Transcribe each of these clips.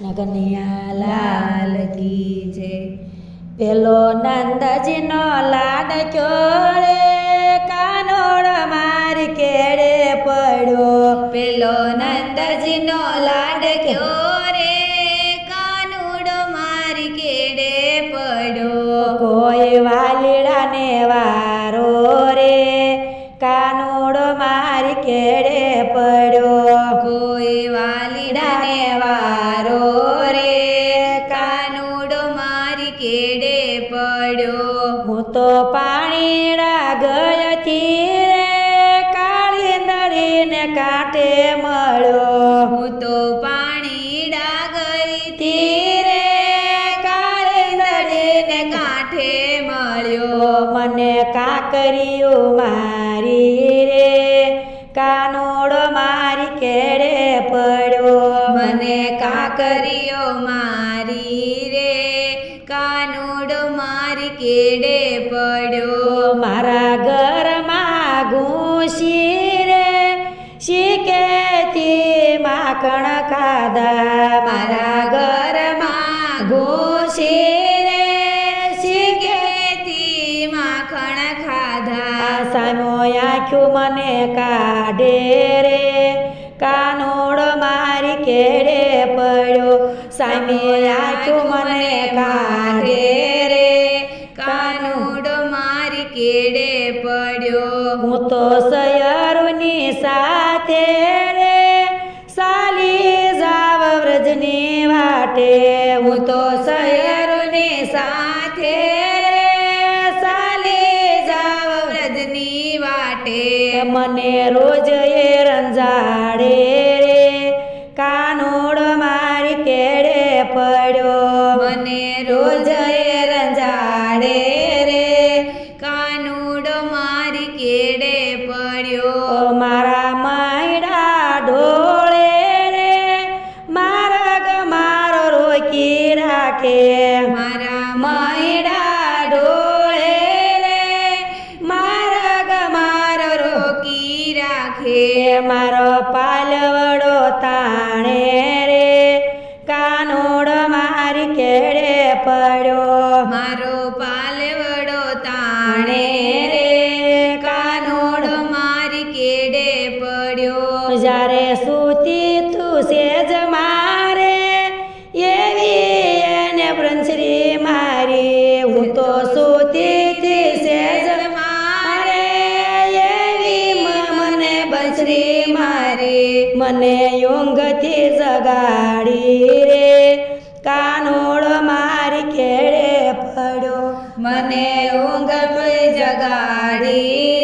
કૃષ્ણ કનૈયા લાલ કી જય. પેલો નંદજીનો લાડ રે તો પાણીડા ગયથી રે કાળી નળીને કાંઠે મળ્યો. હું તો પાણીડા ગઈ તીરે કાળી નળીને કાંઠે મળ્યો. મને કાકરિયું મારી રે કાનોડો મારી કેડે પડ્યો. મને કાકરીઓ મારી રે કેડે પડ્યો? મારા ઘરમાં ઘૂસી રે શીખેથી માખણ ખાધા? મારા ઘરમાં ઘૂસી રે શીખેથી માખણ ખાધા? સામો આખ્યું મને કાઢે રે, કાનોડ મારી કેડે પડ્યો? સામે આખ્યું મને કાઢે કેડે પડ્યો? હું તો સયરુની સાથે રે સાલી જાવ વ્રજની વાટે. હું તો સયરુની સાથે રે સાલી જાવ વ્રજની વાટે. મને રોજ એ રંજાડે રે કાનોડ મારી કેડે પડ્યો? મને રોજ મારા માયડા ડોળે રે મારગ મારો રોકી રાખે, મારો પાલવડો તાણે રે, કાનોડ મારી કેડે પડ્યો, મારો પાલવડો તાણે રે, કાનોડ મારી કેડે પડ્યો. જ્યારે સૂતી તું સેજ મારે, એવી મારી મને ઊંઘથી જગાડી રે. કાનોડ મારી કેળે પડ્યો. મને ઊંઘ જગાડી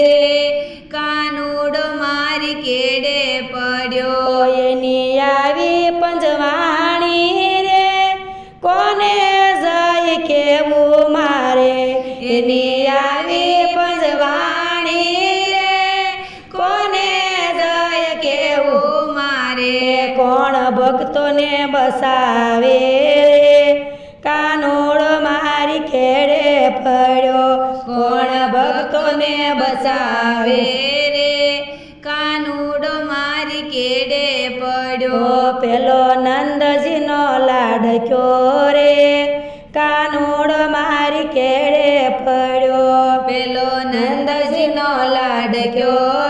કોણ ભક્તોને બસાવે? રે કાનોડ મારી ખેડે પડ્યો કોણ ભક્તોને બસાવે? રે કાનુડો મારી કેડે પડ્યો પેલો નંદજીનો લાડક્યો રે. કાનોડ મારી કેડે પડ્યો પેલો નંદજીનો લાડક્યો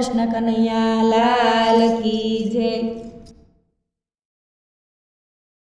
કૃષ્ણ કનૈયા લાલ